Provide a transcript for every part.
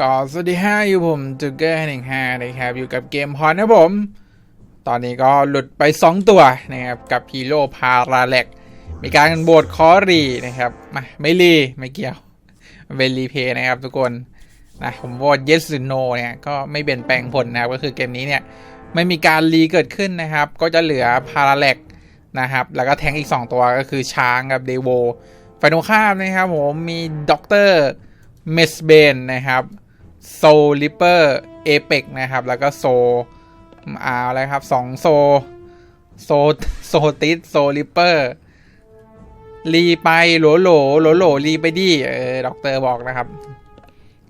ก็สวัสดีฮะอยู่ผมจุกเกอร์หนึ่งห้านะครับ อยู่กับเกมพอนะผม ตอนนี้ก็หลุดไป 2 ตัวนะครับ กับฮีโร่พาราเล็ก มีการโบดคอรีนะครับมาไม่รีไม่เกี่ยวเป็นรีเพย์นะครับทุกคนนะผมโหวต yes หรือ no เนี่ย ก็ไม่เปลี่ยนแปลงผลนะครับ ก็คือเกมนี้เนี่ย ไม่มีการรีเกิดขึ้นนะครับ ก็จะเหลือพาราเล็กนะครับ แล้วก็แทงอีก 2 ตัวก็คือช้างกับเดโวฝ่ายตรงข้ามนะครับผมมีด็อกเตอร์เมสเบนนะครับ โซลิเปอร์เอเปกนะครับ แล้วก็โซอาอะไรครับสองโซ โซโซติสโซลิเปอร์รีไปโหลโหลโหลโหลรีไปดิเออด็อกเตอร์บอกนะครับ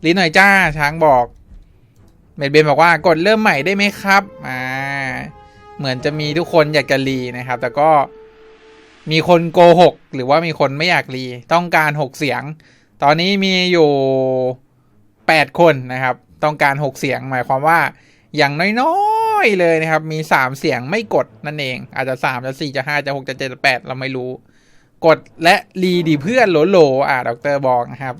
รีหน่อยจ้าช้างบอกเมดเบนบอกว่ากดเริ่มใหม่ได้ไหมครับอ่าเหมือนจะมีทุกคนอยากจะรีนะครับ แต่ก็มีคนโกหกหรือว่ามีคนไม่อยากรี ต้องการหกเสียง ตอนนี้มีอยู่ แปดคนนะครับ ต้องการหกเสียงหมายความว่าอย่างน้อยๆเลยนะครับ มีสามเสียงไม่กดนั่นเอง อาจจะสามจะสี่จะห้าจะหกจะเจ็ดจะแปดเราไม่รู้ กดและรีดีเพื่อนโหลโหลอ่าดรบอกนะครับ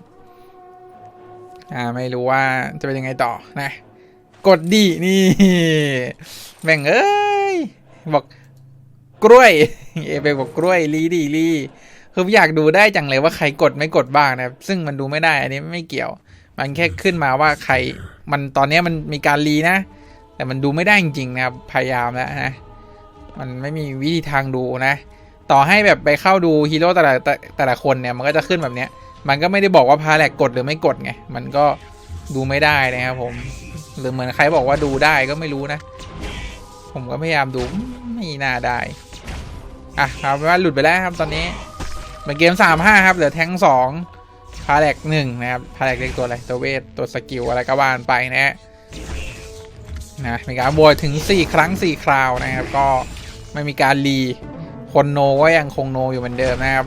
อ่าไม่รู้ว่าจะเป็นยังไงต่อนะ กดดีนี่แม่งเอ้ยบอกกล้วยเอเปบอกกล้วยลีดีลีคืออยากดูได้จังเลยว่าใครกดไม่กดบ้างนะครับ ซึ่งมันดูไม่ได้อันนี้ไม่เกี่ยว มันแค่ขึ้นมาว่าใครมันตอนนี้มันมีการรีนะ แต่มันดูไม่ได้จริงๆนะครับ พยายามแล้วนะ มันไม่มีวิธีทางดูนะ ต่อให้แบบไปเข้าดูฮีโร่แต่ละแต่แต่ละคนเนี่ยมันก็จะขึ้นแบบเนี้ย มันก็ไม่ได้บอกว่าพาแลกกดหรือไม่กดไง มันก็ดูไม่ได้นะครับผม หรือเหมือนใครบอกว่าดูได้ก็ไม่รู้นะ ผมก็พยายามดูไม่น่าได้อะครับว่าหลุดไปแล้วครับตอนนี้เป็นเกมสามห้าครับเหลือแทงสอง พาแลกหนึ่งนะครับพาแลกเรียกตัวอะไรตัวเวทตัวสกิลอะไรก็ว่านไปนะฮะนะมีการบวกถึง 4 ครั้ง 4 คราวนะครับ ก็ไม่มีการรีคนโนก็ยังคงโนอยู่เหมือนเดิมนะครับ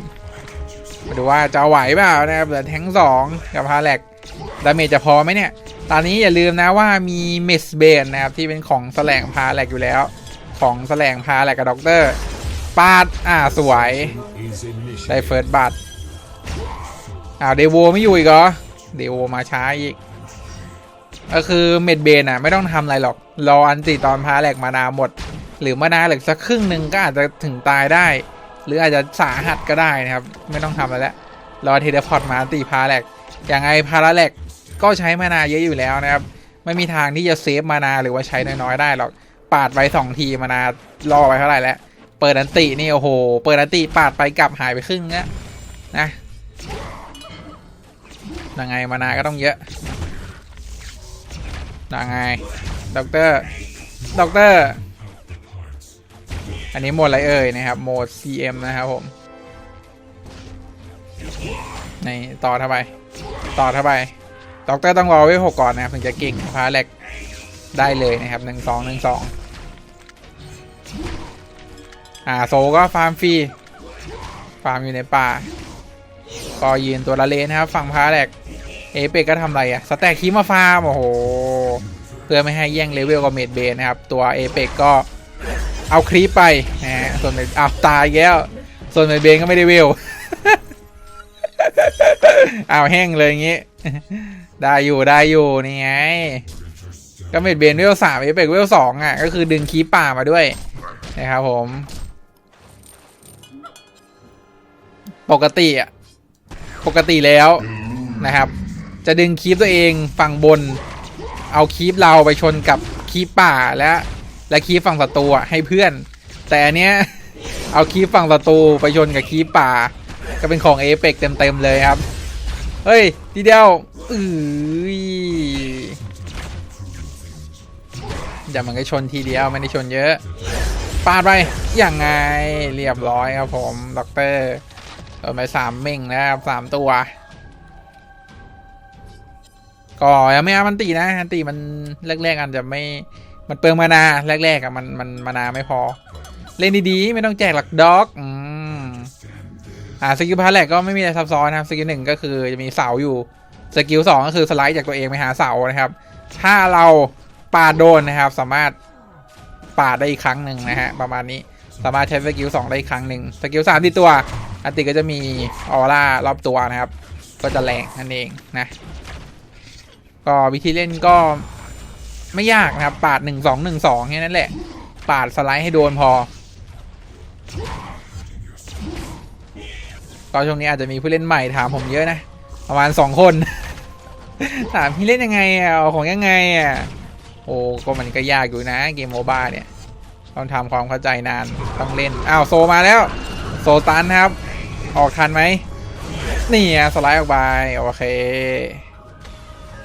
มาดูว่าจะไหวเปล่านะครับเหลือแทงสองกับพาแลกดาเมจจะพอไหมเนี่ย ตอนนี้อย่าลืมนะว่ามีเมสเบนนะครับ ที่เป็นของแสลงพาแหลกอยู่แล้ว ของแสลงพาแหลกกับด็อกเตอร์ปาดอ่าสวย ได้เฟิร์สบัต อ้าวเดโวไม่อยู่อีกเหรอเดโวมาช้าอีก ก็คือเมดเบนอะ ไม่ต้องทำอะไรหรอก รออันติตอนพาแหลกมานาหมด หรือมานาเหลือสักครึ่งหนึ่งก็อาจจะถึงตายได้ หรืออาจจะสาหัสก็ได้นะครับ ไม่ต้องทำอะไรแล้วรอเทเลพอร์ตมาอันติพาแหลกอย่างไงพาราแหลกก็ใช้มานาเยอะอยู่แล้วนะครับ ไม่มีทางที่จะเซฟมานาหรือว่าใช้น้อยๆได้หรอกปาดไปสองทีมานารอไปเท่าไหร่แล้ว เปิดอันตินี่โอ้โห เปิดอันติปาดไปกลับหายไปครึ่งแล้วนะ ยังไงมานาก็ต้องเยอะยังไงด็อกเตอร์ด็อกเตอร์ อันนี้โหมดอะไรเอ่ยนะครับโหมด CM นะครับผมในต่อเข้าไป ต่อเข้าไปด็อกเตอร์ต้องรอไว้หกก่อนนะครับถึงจะเก่งพาแหลกได้เลยนะครับหนึ่งสองหนึ่งสองอ่าโซก็ฟาร์มฟรี ฟาร์มอยู่ในป่า ก็ยืนตัวละเลนนะครับ ฝั่งพาแหลกเอเปกก็ทำอะไรอะสแต็กคีมาฟาร์มโอ้โห เพื่อไม่ให้แย่งเลเวลกับเมดเบนนะครับ ตัวเอเปกก็เอาครีปไปนะส่วนเมดอ้าวตายแล้วส่วนเมดเบนก็ไม่ได้เวลอ้าแห้งเลยอย่างงี้ ได้อยู่ได้อยู่นี่ไงก็เมดเบนเวลสามเอเปกเวลสองอะ ก็คือดึงคีปป่ามาด้วยนะครับผม ปกติอะ ปกติแล้วนะครับ จะดึงคีปตัวเองฝั่งบน เอาคีปเราไปชนกับคีปป่าและและคีปฝั่งศัตรูให้เพื่อน แต่อันเนี้ยเอาคีปฝั่งศัตรูไปชนกับคีปป่า ก็เป็นของเอเปกเต็มๆเลยครับ เฮ้ยทีเดียวอืออย่ามันก็ชนทีเดียวไม่ได้ชนเยอะปาดไปอย่างไงเรียบร้อยครับผมด็อกเตอร์ โดนไปสามเม่งนะครับสามตัว ก็ยังไม่เอามันตีนะอันตีมันแรกๆอันจะไม่มันเปลืองมานาแรกๆอะมันมันมานาไม่พอ เล่นดีๆ ไม่ต้องแจกหลักด็อกอืมอ่าสกิลพาแหลกก็ไม่มีอะไรซับซ้อนนะครับสกิลหนึ่งก็คือจะมีเสาอยู่สกิลสองก็คือสไลด์จากตัวเองไปหาเสานะครับ ถ้าเราปาดโดนนะครับ สามารถปาดได้อีกครั้งหนึ่งนะฮะประมาณนี้ สามารถใช้สกิลสองได้อีกครั้งหนึ่งสกิลสามที่ตัวอันติก็จะมีออร่ารอบตัวนะครับ ก็จะแรงนั่นเองนะ ก็วิธีเล่นก็ไม่ยากนะครับ ปาดหนึ่งสองหนึ่งสองแค่นั้นแหละ ปาดสไลด์ให้โดนพอ ก็ช่วงนี้อาจจะมีผู้เล่นใหม่ถามผมเยอะนะ ประมาณสองคน ถามพี่เล่นยังไงอะเอาของยังไงอะโอ้ก็มันก็ยากอยู่นะเกมโมบ้าเนี่ย ต้องทำความเข้าใจนานต้องเล่นอ้าวโซมาแล้ว โซตันครับ ออกทันไหมนี่อะสไลด์ออกไปโอเค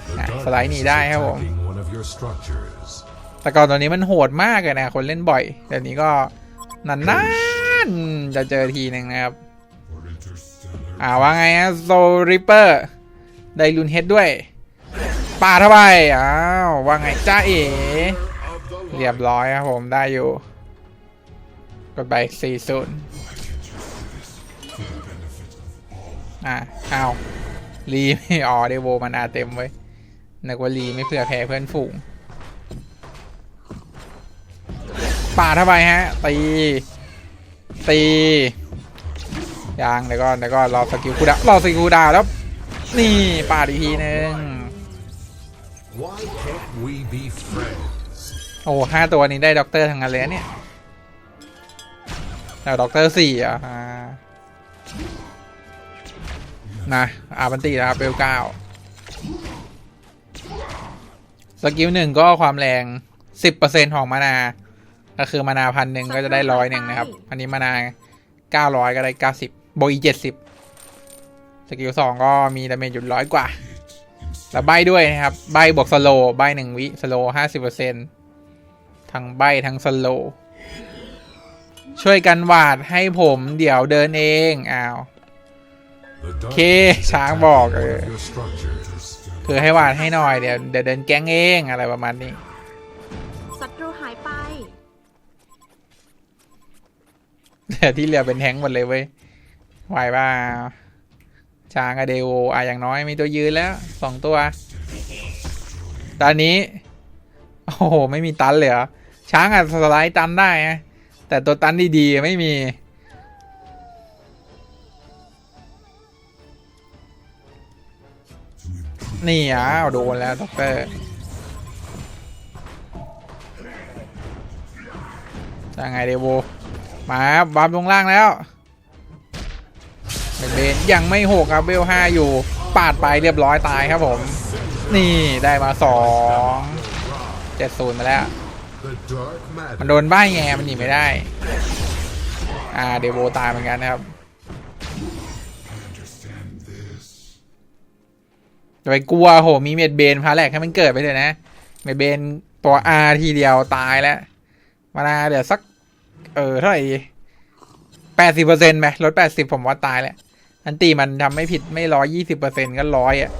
The Ah, darkness selain is ini dah, ya, Bom. attacking one of your structures. แต่ก่อนตัวนี้มันโหดมากเลยนะคนเล่นบ่อยเดี๋ยวนี้ก็นานๆจะเจอทีหนึ่งนะครับอ่าว่าไงฮะโซริปเปอร์ได้ลุนเฮดด้วยปาดเข้าไปอ้าวว่าไงจ้าเอ๋ เรียบร้อยครับผมได้อยู่กดไปสี่ศูนย์อ่าอ้าวรีไม่ออเดโวมานอาเต็มไว้ยนึกว่ารีไม่เผื่อแพ้เพื่อนฝูงป่าดเข้าไปฮะ ตี ตียางเดี๋ยวก่อนเดี๋ยวก่อนรอสกิลคูดาวรอสกิลคูดาวแล้ว นี่ป่าดอีกทีนึง Why can't we be friends? โอ้ห้าตัวนี้ได้ด็อกเตอร์ทั้งนั้นเลยเนี่ยแต่ด็อกเตอร์สี่อะนะอาบันตีนะครับเบลเก้าสกิลหนึ่งก็ความแรงสิบเปอร์เซ็นของมานา ก็คือมานาพันหนึ่งก็จะได้ร้อยหนึ่งนะครับ อันนี้มานาเก้าร้อยก็ได้เก้าสิบโบอีเจ็ดสิบสกิลสองก็มีดาเมจอยู่ร้อยกว่า แล้วใบด้วยนะครับ ใบบวกสโลใบหนึ่งวิสโลห้าสิบเปอร์เซ็นต์ ทั้งใบทั้งสโลว์ช่วยกันวาดให้ผมเดี๋ยวเดินเองอ้าว The darkness Okay, is sáng attacking bò one kìa. of your structures. คือให้วาดให้หน่อยเดี๋ยวเดี๋ยวเดินแก๊งเองอะไรประมาณนี้ศัตรูหายไปแต่ที่เหลือเป็นแท้งหมดเลยเว้ยไหวเปล่าช้างกับเดโวอะอย่างน้อยมีตัวยืนแล้วสองตัว ตอนนี้ โอ้โห ไม่มีตันเลยเหรอ ช้างอะสไลด์ตันได้นะแต่ตัวตันดีๆไม่มี นี่อ้าวโดนแล้วด็อกเตอร์ยังไงเดโวมาครับวาร์ลงล่างแล้วเบนยังไม่หกครับเบลห้าอยู่ ปาดไปเรียบร้อยตายครับผม นี่ได้มาสองเจ็ดศูนย์มาแล้ว มันโดนใบไงมันหนีไม่ได้ อ่าเดโวตายเหมือนกันนะครับจะไปกลัวโหมีเมดเบนพาแหลกให้มันเกิดไปเลยนะ เมดเบนตัวอาทีเดียวตายแล้ว มานาเดี๋ยวสัก เออเท่าไหร่แปดสิบเปอร์เซ็นต์ไหมลดแปดสิบผมว่าตายแล้ว อันตีมันทำไม่ผิดไม่ร้อยยี่สิบเปอร์เซ็นต์ก็ร้อยอะ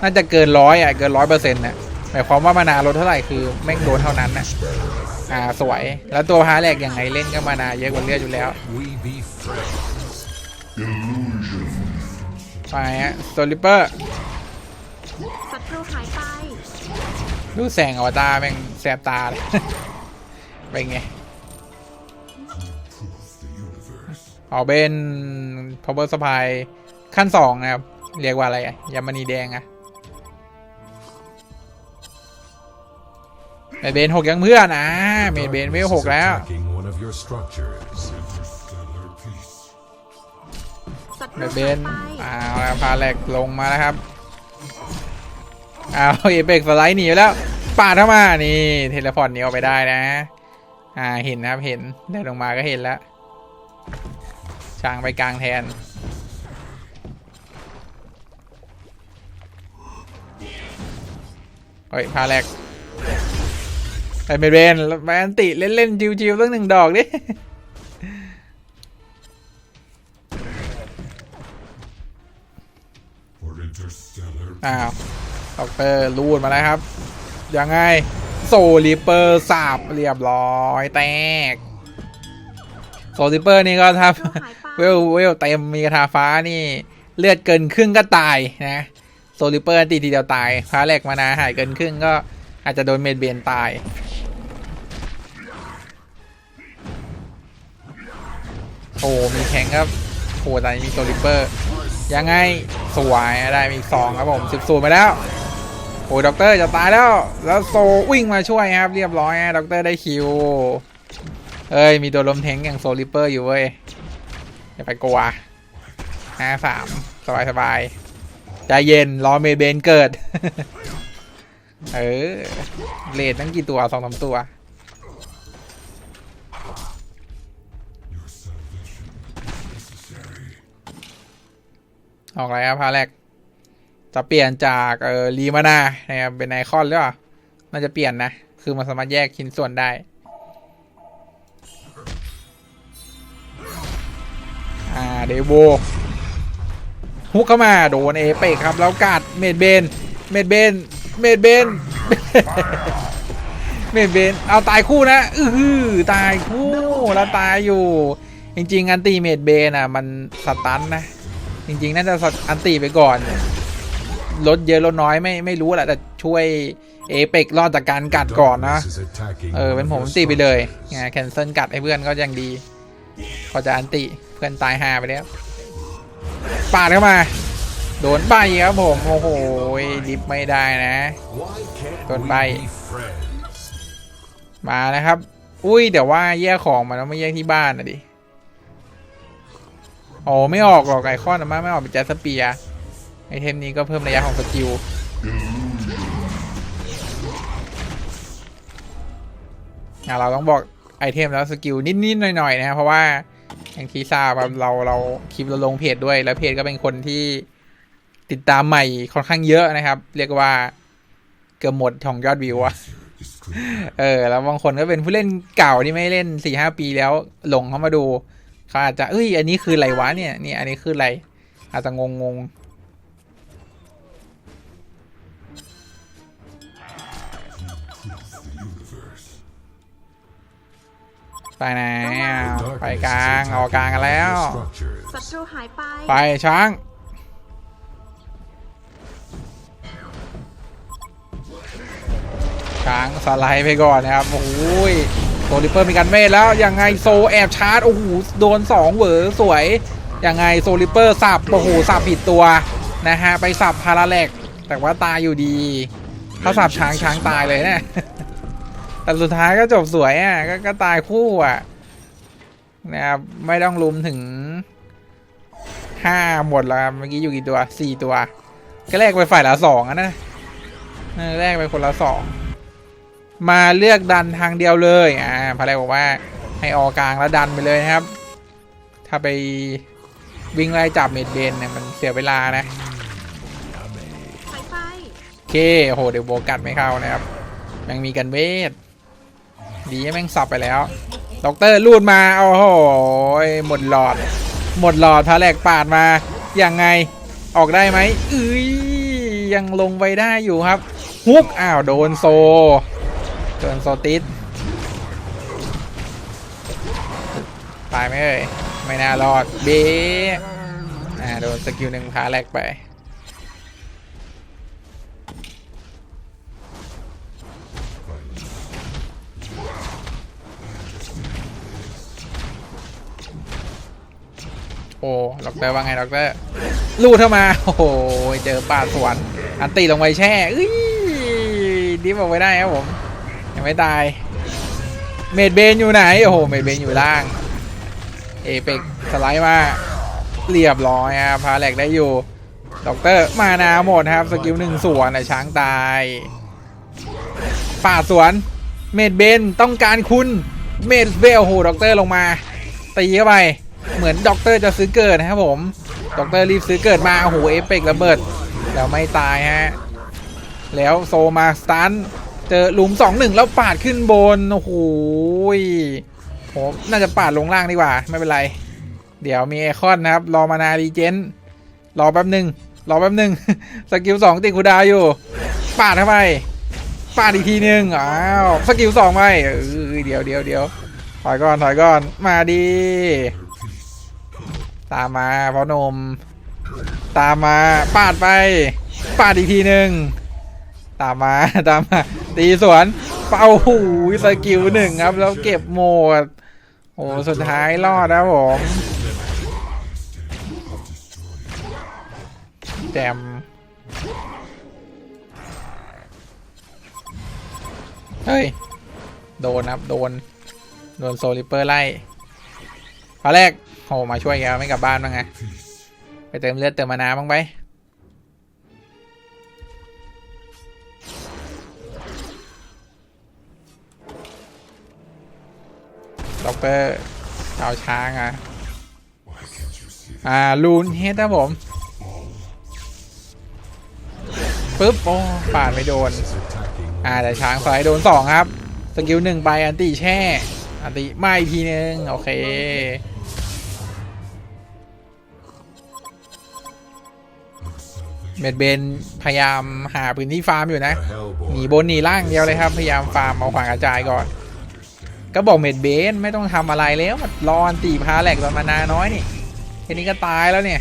น่าจะเกินร้อยอะ เกินร้อยเปอร์เซ็นต์น่ะ หมายความว่ามานาลดเท่าไหร่คือแม่งโดนเท่านั้นนะอ่าสวย แล้วตัวพาแหลกยังไงเล่นก็มานาเยอะกว่าเลือดอยู่แล้วไปฮะโซลิปเปอร์รูหายไปดูแสงอวตารแม่งแสบตาเลยเป็นไงออกเป็น power supply ขั้นสองนะครับ เรียกว่าอะไรอะยามณีแดงอะ เมดเบนหกยังเพื่อนอะเมดเบนเวล Darkness ห is กแล้ว attacking one of your structures. ศัตเมรูดเบหายนไปอ้าวแล้วพาแหลกลงมาแล้วครับอ้าวเอเบกสไลด์หนีไปแล้วปาดเข้ามานี่เทเลพอร์ตหนีออกไปได้นะ อ่าเห็นนะครับเห็นเดินลงมาก็เห็นแล้วช้างไปกลางแทนเฮ้ยพาแหลก ไปเมดเบนแมนติเล่นๆจิวๆตั้งหนึ่งดอกดิอ้าวด็อกเตอร์รูดมาแล้วครับ ยังไง โซลิเปอร์สับเรียบร้อยแตก โซลิเปอร์นี่ก็ถ้าศัตรูหายไปเวลเวลเต็มมีกระทาฟ้านี่ เลือดเกินครึ่งก็ตายนะ โซลิเปอร์ตีทีเดียวตายพาแหลกมานาหายเกินครึ่งก็อาจจะโดนเมดเบนตาย โอ้มีแข่งครับโอ้ตอนนี้มีโซลิเปอร์ยังไงสวยได้มีสองครับผมสิบศูนไปแล้วโอ้ยด็อกเตอร์จะตายแล้ว แล้วโซวิ่งมาช่วยครับเรียบร้อยฮะด็อกเตอร์ได้คิวเอ้ยมีตัวลมเทงอย่างโซลิปเปอร์อยู่เว้ยอย่าไปกลัวห้าสามสบายสบายใจเย็นรอเมเบนเกิด เออเลดตั้งกี่ตัวสองสามตัว ออกอะไรครับพาแรก จะเปลี่ยนจากเออรีมานานะครับเป็นไอคอนหรือเปล่าน่าจะเปลี่ยนนะ คือมันสามารถแยกชิ้นส่วนได้อ่าเดโวฮุกเข้ามาโดนเอเปกครับ แล้วกัดเมดเบน เมดเบน เมดเบน เมดเบน เอาตายคู่นะ อือตายคู่แล้วตายอยู่ จริงๆอันตีเมดเบนอะ มันสตันนะ จริงๆ น่าจะสอันตีไปก่อน ลดเยอะลดน้อยไม่ไม่รู้แหละแต่ช่วยเอเปกรอดจากการกัดก่อนนะ เออ เป็นผมตีไปเลยไงแคนเซิลกัดให้เพื่อนก็ยังดี พอจะอันติเพื่อนตายหาไปแล้วปาดเข้ามา โดนใบครับผม โอ้โหดิฟไม่ได้นะ Why can't Don't we bite. be friends? มานะครับ อุ้ยเดี๋ยวว่าแยกของมาแล้วไม่แยกที่บ้านนะดิ โอ้ไม่ออกหรอกไอคอนะมาไม่ออกเป็นแจสเปียไอเทมนี้ก็เพิ่มระยะของสกิลอะเราต้องบอกไอเทมแล้วสกิลนิดๆหน่อยๆนะครับเพราะว่าอย่างที่ทราบครับเราเราคลิปเราลงเพจด้วย แล้วเพจก็เป็นคนที่ติดตามใหม่ค่อนข้างเยอะนะครับ เรียกว่าเกือบหมดของยอดวิวอะเออ แล้วบางคนก็เป็นผู้เล่นเก่าที่ไม่เล่นสี่ห้าปีแล้วหลงเข้ามาดู เขาอาจจะเอ้ย อันนี้คืออะไรวะเนี่ยนี่อันนี้คืออะไร อาจจะงงงๆไปไหนอะ Darkness ไป is กลาง attacking เอากลางกันแล้ว your structures. ศัตรูหายไป ไปช้างช้างสไลด์ไปก่อนนะครับโอ้ย โซลิเปอร์มีการเมทแล้วยังไงโซแอบชาร์จโอ้โหโดน 2 เหวอสวยยังไงโซลิเปอร์สับโอ้โหสับผิดตัวนะฮะไปสับพาราแลกแต่ว่าตายอยู่ดีถ้าสับช้างช้างตายเลยเนะแต่สุดท้ายก็จบสวยอะกก็ตายคู่อะนะครับไม่ต้องลุมถึงห้าหมดแล้วเมื่อกี้อยู่กี่ตัวสี่ตัว ก็แลกไปฝ่ายละสองอะนะแลกไปคนละสอง มาเลือกดันทางเดียวเลยอ่าพาเลบอกว่าให้ออกกลางแล้วดันไปเลยนะครับ ถ้าไปวิ่งไล่จับเมดเบนเนี่ยมันเสียเวลานะหายไปโอเคโอ้โหเดี๋ยวโบกัดไม่เข้านะครับแม่งมีกันเวทดีแม่งสับไปแล้วด็อกเตอร์ลูดมาโอ้โหหมดหลอด หมดหลอดพาแหลกปาดมายังไงออกได้ไหมเอ้ยยังลงไปได้อยู่ครับฮุกอ้าวโดนโซ โดนโซติสตายไหมเอ่ยไม่น่ารอดเบอ่าโดนสกิลหนึ่งพาแหลกไปโอ้ด็อกเตอร์ว่าไงด็อกเตอร์ลูดเข้ามา โอ้โห เจอป่าสวน อันตีลงไปแช่ เอ้ยดิฟออกไปได้ครับผม ยังไม่ตาย เมดเบนอยู่ไหน โอ้โห เมดเบนอยู่ล่าง เอเปกสไลด์มา เรียบร้อยครับพาแหลกได้อยู่ด็อกเตอร์มานาหมดครับ สกิลหนึ่งสวนแต่ช้างตาย ป่าสวน เมดเบนต้องการคุณ เมดเบลโอ้โหด็อกเตอร์ลงมา ตีเข้าไป เหมือนด็อกเตอร์จะซื้อเกิดนะครับผมด็อกเตอร์รีบซื้อเกิดมาโอ้โหเอเปกระเบิด แล้วไม่ตายฮะ แล้วโซมาสตัน เจอหลุมสองหนึ่งแล้วปาดขึ้นบน โอ้โหยโหน่าจะปาดลงล่างดีกว่า ไม่เป็นไร เดี๋ยวมีไอคอนนะครับ รอมานาดีเจนรอแป๊บหนึ่งรอแป๊บหนึ่งสกิลสองติดคูดาวอยู่ ปาดเข้าไปปาดอีกทีหนึ่งอ้าวสกิลสองไปเออเดี๋ยวเดี๋ยวเดี๋ยวถอยก่อนถอยก่อนมาดี ตามมาพ่อนม ตามมาปาดไป ปาดอีกทีหนึ่ง ตามมาตามมาตีสวน เป้าหูสกิลหนึ่งครับ แล้วเก็บโหมดโอ้สุดท้ายรอดนะผมแจมเฮ้ย โดนครับ โดน โดนโซลิเปอร์ไล่พอแรกโหมาช่วยแกไม่กลับบ้านบ้างไง ไปเติมเลือดเติมมานาบ้างไป ด็อกเตอร์ชาวช้างอะอ่าลูนเฮดนะผมปึ๊บโอ้ปาดไม่โดน อ่าแต่ช้างสไลด์โดนสองครับ สกิลหนึ่งไปอันติแช่ อันติไม่อีกทีนึง โอเคเมดเบนพยายามหาพื้นที่ฟาร์มอยู่นะ หนีบนหนีล่างเดียวเลยครับ พยายามฟาร์มเอาขวางกระจายก่อน ก็บอกเมดเบนไม่ต้องทำอะไรแล้วมันรอนตีพาแหลกตอนมานาน้อยนี่แค่นี้ก็ตายแล้วเนี่ย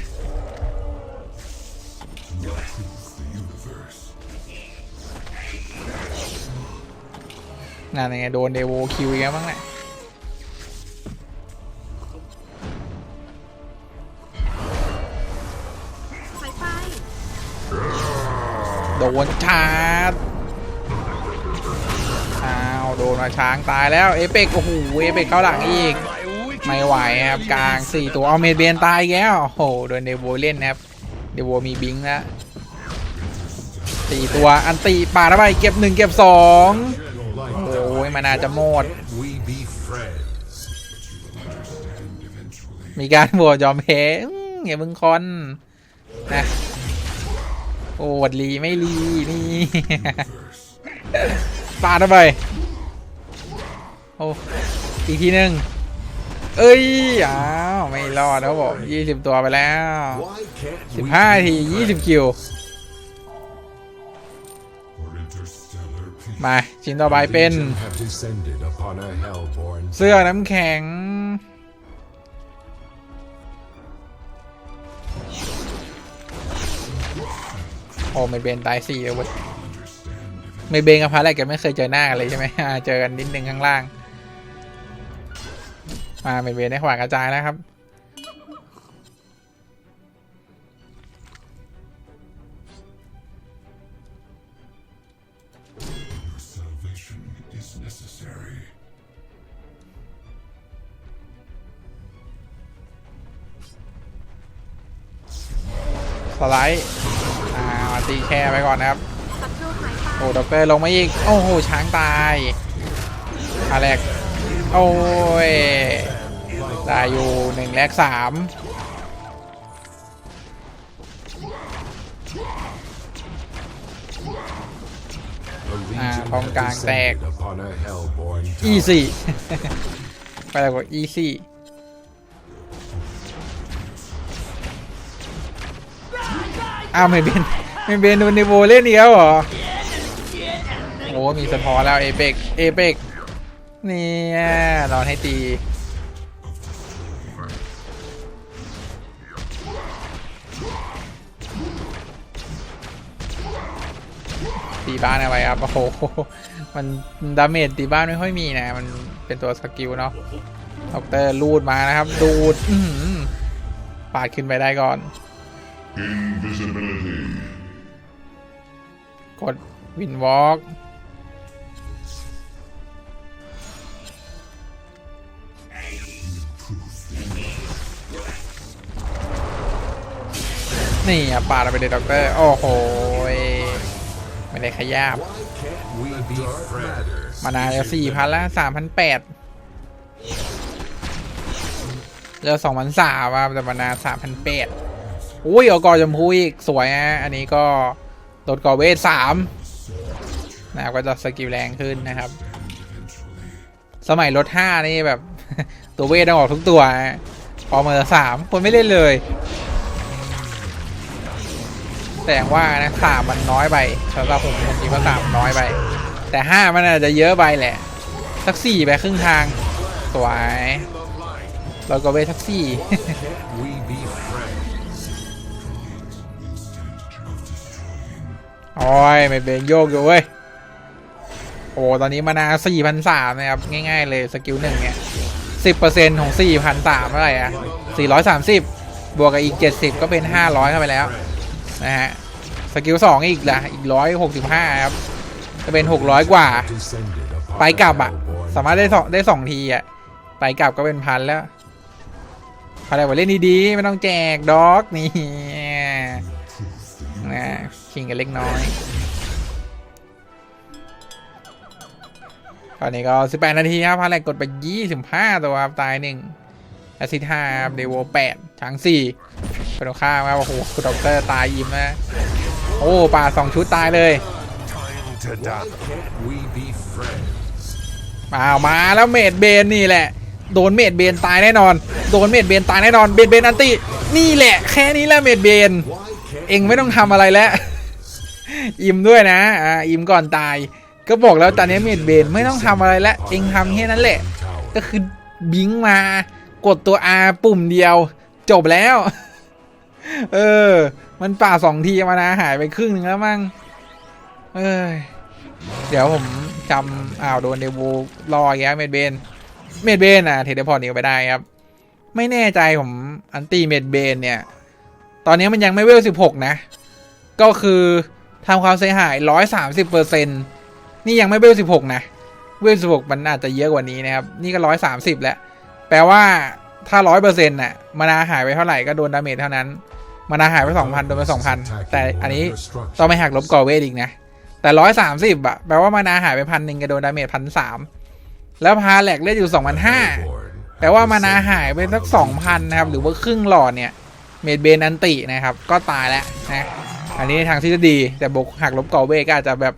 นั่นไงโดนเดโวคิวเยอะบ้งแหละสายโดนชาร์ โดนมาช้างตายแล้วเอเปกโอ้โหเอเปกเข้าหลังอีก ไม่ไหวครับกลาง 4 ตัวเอาเมดเบนตายแล้วโอ้โหโดนเดโวเล่นนะครับเดโวมีบิงแล้วสี่ตัวอันตีปาเข้าไปเก็บหนึ่งเก็บสองโอ้ยมานาจะหมด มีการบวชยอมแพ้อื้ออย่ามึงคอนนะโอ้ดลีไม่ลีนี่ปาดเข้าไป โอ้อีกทีหนึ่งเอ้ยอ้าวไม่รอดครับผมยี่สิบตัวไปแล้วสิบห้าทียี่สิบคิว มาชิ้นต่อไปเป็น เสื้อน้ำแข็ง โอ้ไม่เบนตายสี่เลยเว้ยไม่เบนกับพาร์ทแรกแกไม่เคยเจอหน้ากันเลยใช่ไหมเจอกันนิดนึงข้างล่าง มาไม่เบนได้ขวางกระจายแล้วครับ Salvation is necessary. สไลด์อ่ามาตีแค่ไปก่อนนะครับศัตรูหายไปโอ้ด็อกเตอร์ลงมาอีก โอ้โห ช้างตายอาแรก โอ้ยได้อยู่หนึ่งแรกสาม A legion Ah, have bóng càng tẹt. descended upon a hellborn อีซี่ไปแล้วกว่าอีซี่อ้าวไม่เป็นไม่เป็นโดนในโวเล่นอีกแล้วเหรอโอ้มีสะท้อนแล้วเอเปกเอเปก เนี่ยนอนให้ตีตีบ้านเอาไว้ครับโอ้โหมันดาเมจตีบ้านไม่ค่อยมีนะ มันเป็นตัวสกิลเนาะด็อกเตอร์ลูดมานะครับ ดูดปาดขึ้นไปได้ก่อน Invisibility. กดวินวอล์ก นี่อะปาดเอาไปเลยด็อกเตอร์โอ้โหไม่ได้ขยับมานานแล้วสี่พันแล้วสามพันแปดเลือสองพันสามครับแต่มานาสามพันแปดอุ้ยเอากอจมพูอีกสวยฮะอันนี้ก็ลดกอเวทสามนะครับก็จะสกิลแรงขึ้นนะครับ สมัยลดห้านี่แบบ ตัวเวทต้องออกทุกตัวพอมาสามคนไม่เล่นเลย แต่อย่างว่านะสามมันน้อยไปสำหรับผมผมคิดว่าสามน้อยไป แต่ห้ามันอาจจะเยอะไปแหละ สักสี่ไปครึ่งทาง สวยเราก็ไปสักสี่โอ้ยไม่เป็นโยกอยู่เว้ย โอ้ ตอนนี้มานาสี่พันสามนะครับ ง่าย ๆ เลยสกิลหนึ่งเนี่ยสิบเปอร์เซ็นต์ของสี่พันสามเท่าไหร่อะสี่ร้อยสามสิบบวกกับอีกเจ็ดสิบก็เป็นห้าร้อยเข้าไปแล้ว นะฮะ สกิลสองอีกละอีกร้อยหกสิบห้าครับ จะเป็นหกร้อยกว่า ไปกลับอะสามารถได้สองได้สองทีอะไปกลับก็เป็นพันแล้วอะไรวะเล่นดีๆ ไม่ต้องแจกด็อกนี่นะคิงกันเล็กน้อยตอนนี้ก็ 18 นาทีครับพาแรกกดไป 25 ตัวครับ ตายหนึ่งแอซิดห้าเดโว8ช้าง4 เป็นข้ามครับโอ้โหคุณด็อกเตอร์ตายยิ้มนะโอ้ป่าสองชุดตายเลยมามาแล้วเมดเบนนี่แหละ โดนเมดเบนตายแน่นอน โดนเมดเบนตายแน่นอนเบนเบนอันตินี่แหละแค่นี้แหละเมดเบน เองไม่ต้องทำอะไรแล้วอิมด้วยนะอ่าอิมก่อนตาย ก็บอกแล้วตอนนี้เมดเบนไม่ต้องทำอะไรแล้วเองทำแค่นั้นแหละ ก็คือบิงมากดตัว R ปุ่มเดียว จบแล้ว เออ มันป่าสองทีมานะหายไปครึ่งหนึ่งแล้วมั้งเอ้ยเดี๋ยวผมจำอ้าวโดนเดวูรอแย่เมดเบน เมดเบนอะเทเลพอร์ตนี้ไปได้ครับ ไม่แน่ใจผมอันตีเมดเบนเนี่ย ตอนนี้มันยังไม่เวลสิบหกนะ ก็คือทำความเสียหายร้อยสามสิบเปอร์เซ็นนี่ยังไม่เวลสิบหกนะ เวลสิบหกมันอาจจะเยอะกว่านี้นะครับ นี่ก็ร้อยสามสิบแล้ว แปลว่าถ้าร้อยเปอร์เซ็นต์น่ะมานาหายไปเท่าไหร่ก็โดนดาเมจเท่านั้น มานาหายไปสองพันโดนไปสองพันแต่อันนี้ต้องไม่หักลบก่อเวทอีกนะ แต่ร้อยสามสิบอะแปลว่ามานาหายไปพันหนึ่งก็โดนดาเมจพันสามแล้วพาแหลกเล่นอยู่สองพันห้า Hellborn. แปลว่ามานาหายไปสักสองพันนะครับ หรือว่าครึ่งหลอดเนี่ย เมดเบนอันตินะครับ ก็ตายแล้วนะอันนี้ทางทฤษฎีแต่บวกหักลบก่อเวทก็อาจจะแบบ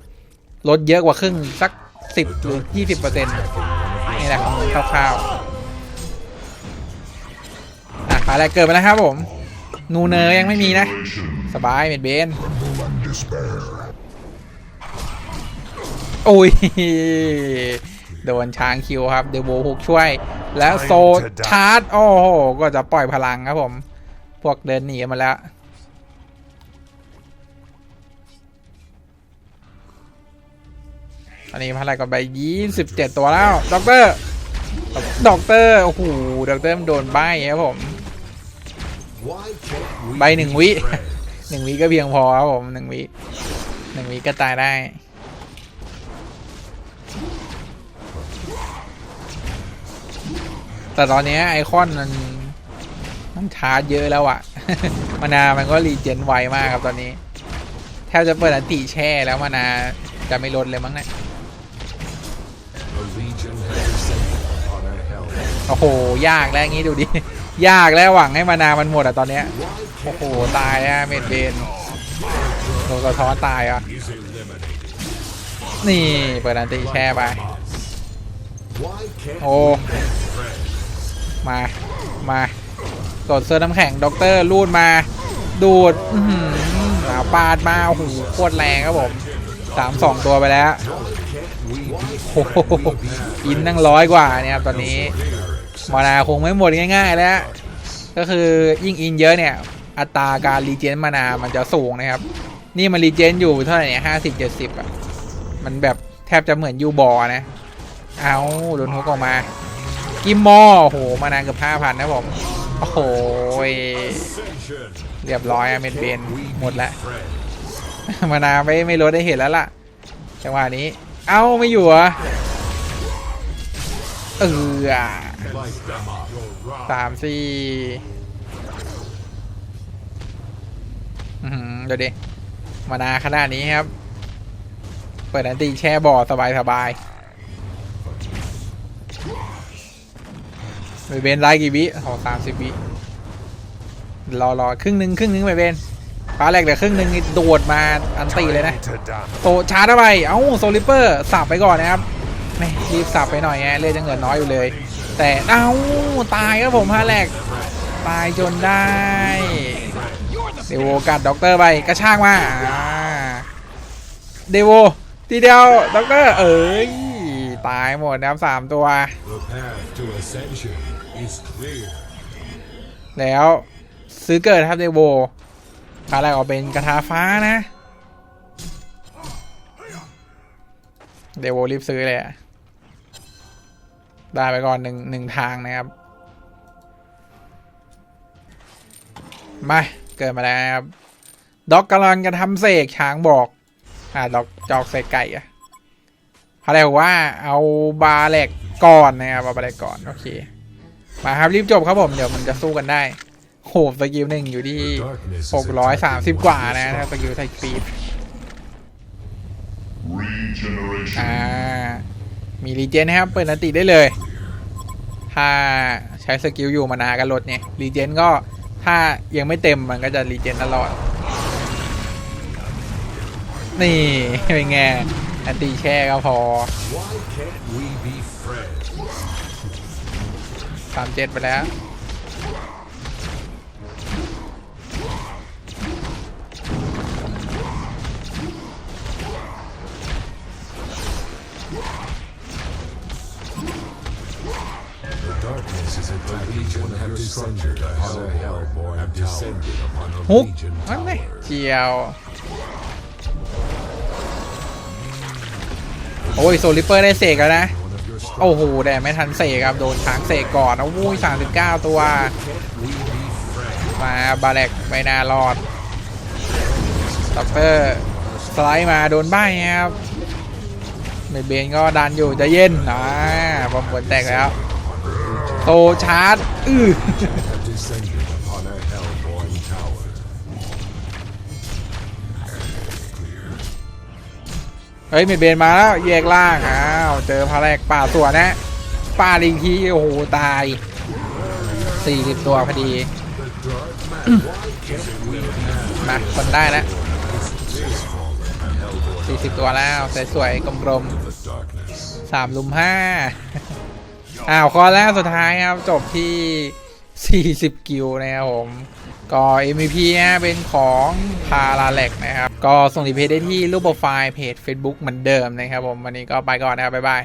ลดเยอะกว่าครึ่งสักสิบหรือยี่สิบเปอร์เซ็นต์นี่แหละคำนวณคร่าวๆอะขาแรกเกิดไปแล้วครับผม นูเนอร์ยังไม่มีนะ สบายเมดเบน โอ้ย โดนช้างคิวครับ เดวโบฮุกช่วย แล้วโซชาร์จ โอ้โห ก็จะปล่อยพลังครับผม พวกเดินหนีกันมาแล้ว อันนี้พลังกันไป27ตัวแล้ว ด็อกเตอร์ ด็อกเตอร์ โอ้โห ด็อกเตอร์มันโดนใบครับผม Why can't we ใบหนึ่งวิหนึ่งวิก็เพียงพอครับผมหนึ่งวิหนึ่งวิก็ตายได้ แต่ตอนนี้ไอคอนมันมันชาร์จเยอะแล้วอะมานามันก็รีเจนไวมากครับตอนนี้ แทบจะเปิดอันติแช่แล้วมานาจะไม่ลดเลยมั้งเนี่ย โอ้โห ยากแล้วงี้ดูดิ ยากแล้วหวังให้มานามันหมดอะตอนเนี้ย โอ้โห ตายอะเมดเบนโดนกระท้อนตายอะ นี่เปิดอันติแช่ไป โอ้ มา มาตดเสื้อน้ำแข็งด็อกเตอร์รูดมา ดูดหาปาดมาโอ้โหโคตรแรงครับผมสามสองตัวไปแล้วโอ้โหอินตั้งร้อยกว่าเนี่ยครับตอนนี้ มานาคงไม่หมดง่ายๆแล้ว ก็คือยิ่งอินเยอะเนี่ย อัตราการรีเจนมานามันจะสูงนะครับ นี่มันรีเจนอยู่เท่าไหร่เนี่ยห้าสิบเจ็ดสิบอะ มันแบบแทบจะเหมือนยูบอนะ เอาโดนฮุกออกมา กิมมอโอ้โหมานานเกือบห้าพันนะผม โอ้โหยเรียบร้อยอะเมดเบนหมดแล้วมานาไม่ไม่ลดได้เห็นแล้วล่ะ จังหวะนี้ เอ้าไม่อยู่เหรอเออ สามสี่เดี๋ยวดิมานาขนาดนี้ครับ เปิดอันตีแช่บ่อสบายสบายไปเบนไล่กี่วิโอ้สามสิบวิรอรอครึ่งหนึ่งครึ่งหนึ่งไปเบนฟ้าแรกเหลือครึ่งหนึ่งโดดมาอันตีเลยนะโตชาร์จไปเอ้าโซลิเปอร์สับไปก่อนนะครับแม่รีบสับไปหน่อยไงเลือดยังเหลือน้อยอยู่เลย แต่เอ้าตายครับผมฮาแลกตายจนได้เดโวกัดด็อกเตอร์ไปกระชากมาเดโวทีเดียวด็อกเตอร์เอ้ยตายหมดนะครับสามตัว แล้วซื้อเกิดครับเดโวพาอะไรออกเป็นกระทาฟ้านะ เดโวรีบซื้อเลยอะ ได้ไปก่อนหนึ่งหนึ่งทางนะครับ มา เกิดมาแล้วครับ ด็อกกำลังจะทำเสกช้างบอก อ่าด็อกจอกเสกไก่อะเขาเรียกว่าเอาบาแลกก่อนนะครับเอาบาแลกก่อน โอเค มาครับ รีบจบครับผม เดี๋ยวมันจะสู้กันได้โหสกิลหนึ่งอยู่ที่ Darkness is 630 กว่านะสกิลไทยฟีดอ่า มีรีเจนนะครับ เปิดนันติได้เลย ถ้าใช้สกิลอยู่มานากันลดเนี่ยรีเจนก็ถ้ายังไม่เต็มมันก็จะรีเจนตลอด นี่ เป็นไงอันตีแช่ก็พอสามเจ็ดไปแล้ว darkness is attacking Legion have descended upon a hellborn have descended upon a ฮุก Legion นั่นไง tower. เจียวโอ้ยโซลิปเปอร์ได้เสกแล้วนะ One of your โอ้โหแต่ไม่ทันเสกครับ โดนช้างเสกก่อนโอ้ยสามสิบเก้าตัว Can't we be friends? มาบาแลกไม่น่ารอดตัปเปอร์สไลด์มาโดนใบ้ครับเมเบนก็ดันอยู่ใจะเย็นอ่าบอมบนแตกแล้ว โตชาร์จอือเฮ้ยเมดเบนมาแล้วแยกล่างอ้าวเจอพาแรกป่าตัวนะป่าลิงทีโอ้โหตายสี่สิบตัวพอดีมาคนได้นะสี่สิบตัวแล้วสวยๆกลมๆสามลุมห้า อ้าวคอแล้วสุดท้ายครับ จบที่ 40 กิวนะครับผม ก็ MVP นะเป็นของพาราเล็กนะครับ ก็ส่งดีเพจได้ที่รูปโปรไฟล์เพจ Facebook เหมือนเดิมนะครับผม วันนี้ก็ไปก่อนนะครับ บ๊ายบาย